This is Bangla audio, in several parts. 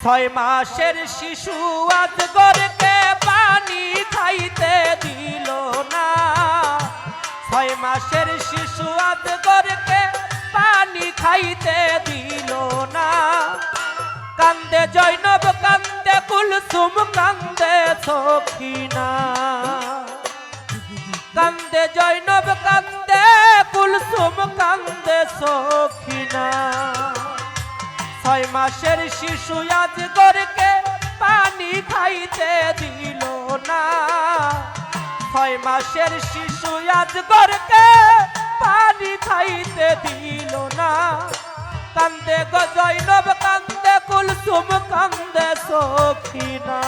ছয় মাসের শিশু আজ গরকে পানি খাইতে দিল না। ছয় মাসের শিশু আজ গরকে পানি খাইতে দিল না। কান্দে জৈনব কান্দে কুলসুম, কান্দে সখিনা। কান্দে জৈনব কান্দে কুলসুম, কান্দে সখিনা। ছয় মাসের শিশু আজ গরকে পানি খাইতে দিল না। ছয় মাসের শিশু আজ গরকে পানি খাইতে দিল না। কান্দে গজৈনব কান্দে কুলসুম, কান্দে সখিনা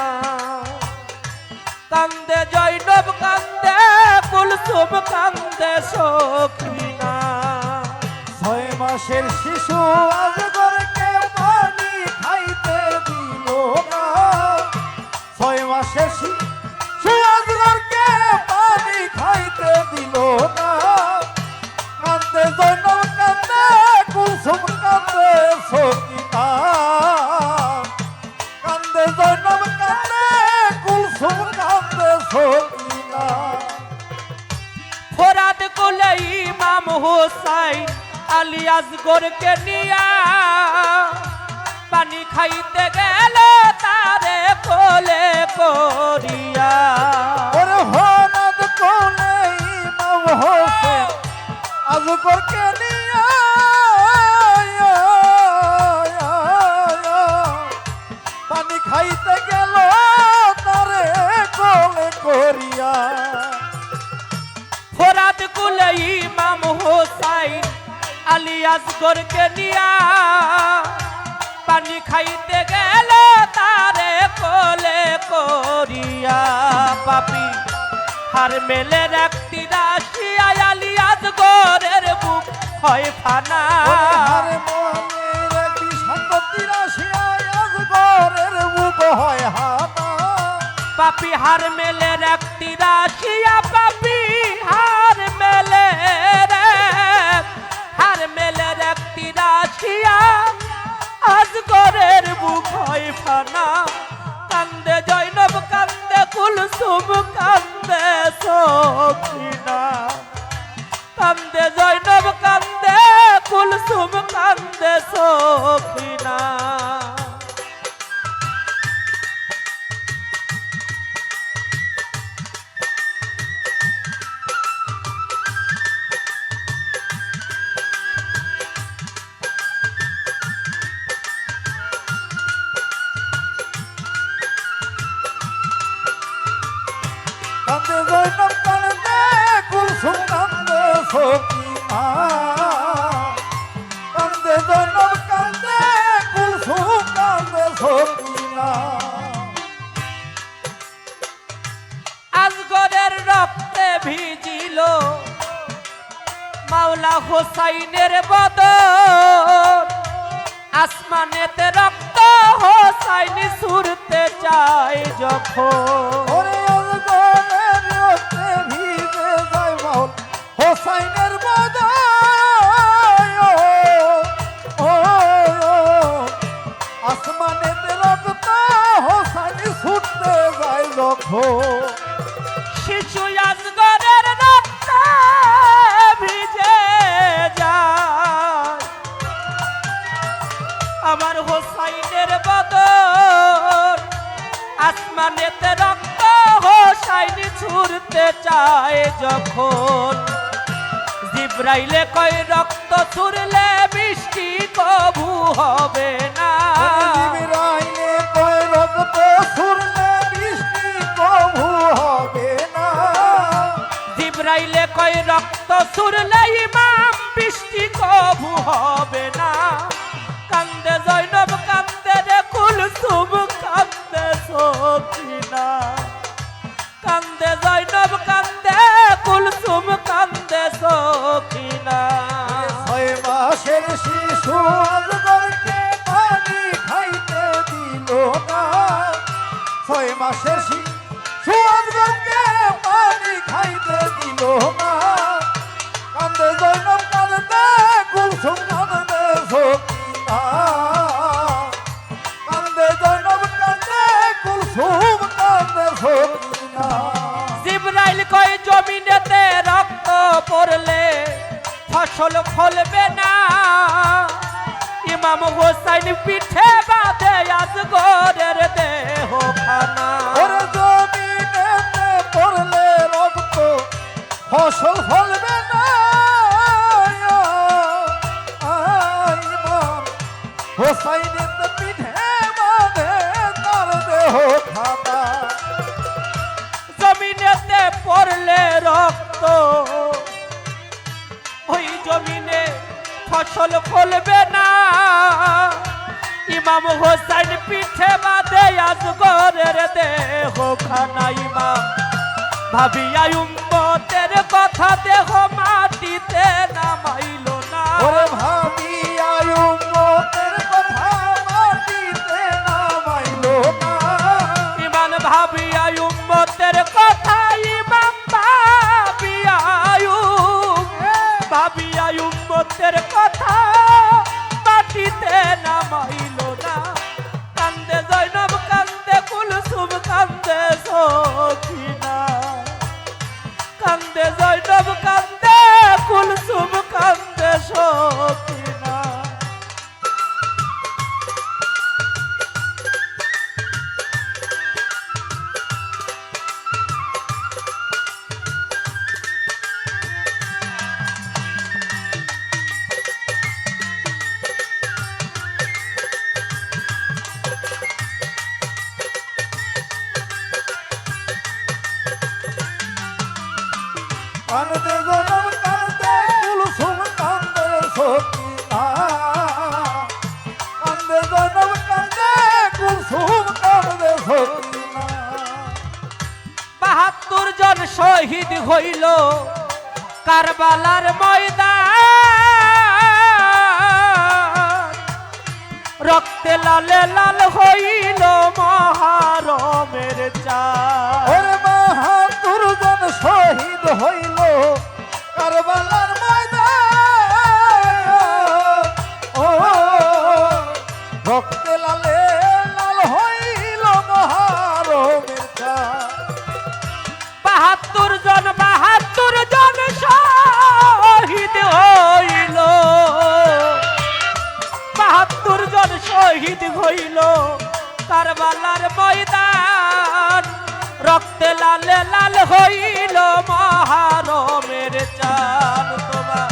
কান্দে জৈনব কান্দে কুলসুম, কান্দে সখিনা ছয় মাসের শিশু আজ গোরকে নিয়া পানি খাইতে গেল তারে কোলে করিয়া। ওরে হনদ কোনে ইমাম হোসেন আজগর কে নিয়া পানি খাইতে গেল তারে কোলে করিয়া। ফোরাত কোলে ইমাম হোসাইন আলিয়াস গোরকে নিয়া পানি খাইতে গেল তারে কোলে করিয়া পাপি। হার মেলে একটি রাশি আলিয়াস গোরের বুক হয় ফানা পাপি হার মেলের একটি রাশিয়া সখিনা কান্দে জৈনব কান্দে কুলসুম কান্দে সখিনা রক্তে ভিজিল। মাওলা হোসাইনের বদ আসমানেতে রক্ত হোসাইন সুরতে চায় যখন। রক্ত ছুরলে বৃষ্টি কবু হবে না। জিবরাইলে কয় রক্ত ছুড়লে বৃষ্টি কবু হবে না। জিব্রাইলে কয় রক্ত ছুরলে ছয় মাসের আজগরকে পানি খাইতে দিল না। কান্দে জৈনব কান্দে কুলসুম, কান্দে সকিনা কান্দে কুলসুম, কান্দে সকিনা জিব্রাইল কয়, জমিনেতে রক্ত পড়লে ফসল ফলবে না। ইমাম হোসাইন পিঠে বাঁধে আজ গোরের দেহ ফসল ফলবে না হোসাইনের জমিনেতে পড়লে রক্ত ওই জমিনে ফসল ফলবে না ইমাম হোসাইন পিঠে বাঁধে আজ গোরের দেহ খানা ইমাম ভাবিয়া উম্মতের কথা দেহ মাটিতে নামাইল না। ভাবি কান্দে সখিনা শহীদ হইল কারবালার ময়দান। রক্তে লালে লাল হইল মহারমের চার মহা দুর্জন শহীদ হইল কারবালার শহীদ হইল কারবালার ময়দান। রক্তে লালে লাল হইল মহারমের চান তোমার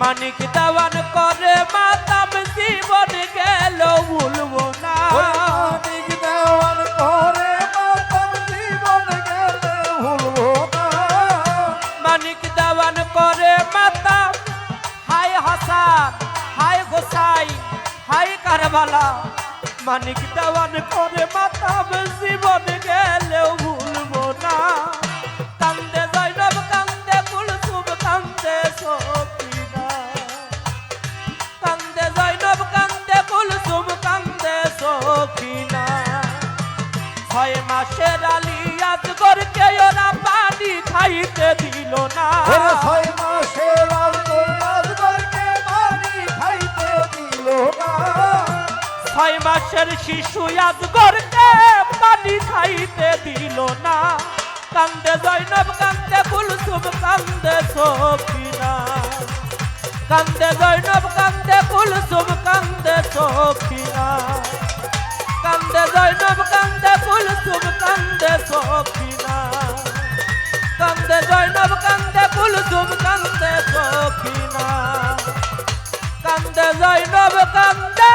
মানিক দেওয়ান করে মাতাম জীবন গেল ভুলবো না মানিক দেওয়ান করে মাতাম জীবন গেলে ভুলবো না মানিক দেওয়ান করে হাসান হাই গোসাই কারবালা। মানিক দেওয়ান করে মাতাম জীবন গেলেও ভুলবো না। কান্দে জৈনব কান্দে কান্দে সকিনা কান্দে জৈনব কান্দে কুলসুম, কান্দে ছয় মাসের আলিয়াত করকে ওরা পানি খাইতে দিল না। ছয় ছয় মাসের শিশু আজ পানি খাইতে দিল না। কান্দে জৈনব কান্দে কুলসুম, কান্দে সখিনা কান্দে জৈনব কান্দে কুলসুম, কান্দে সখিনা কান্দে জৈনব কান্দে কুলসুম, কান্দে সখিনা কান্দে জৈনব কান্দে কুলসুম, কান্দে সখিনা কান্দে জৈনব কান্দে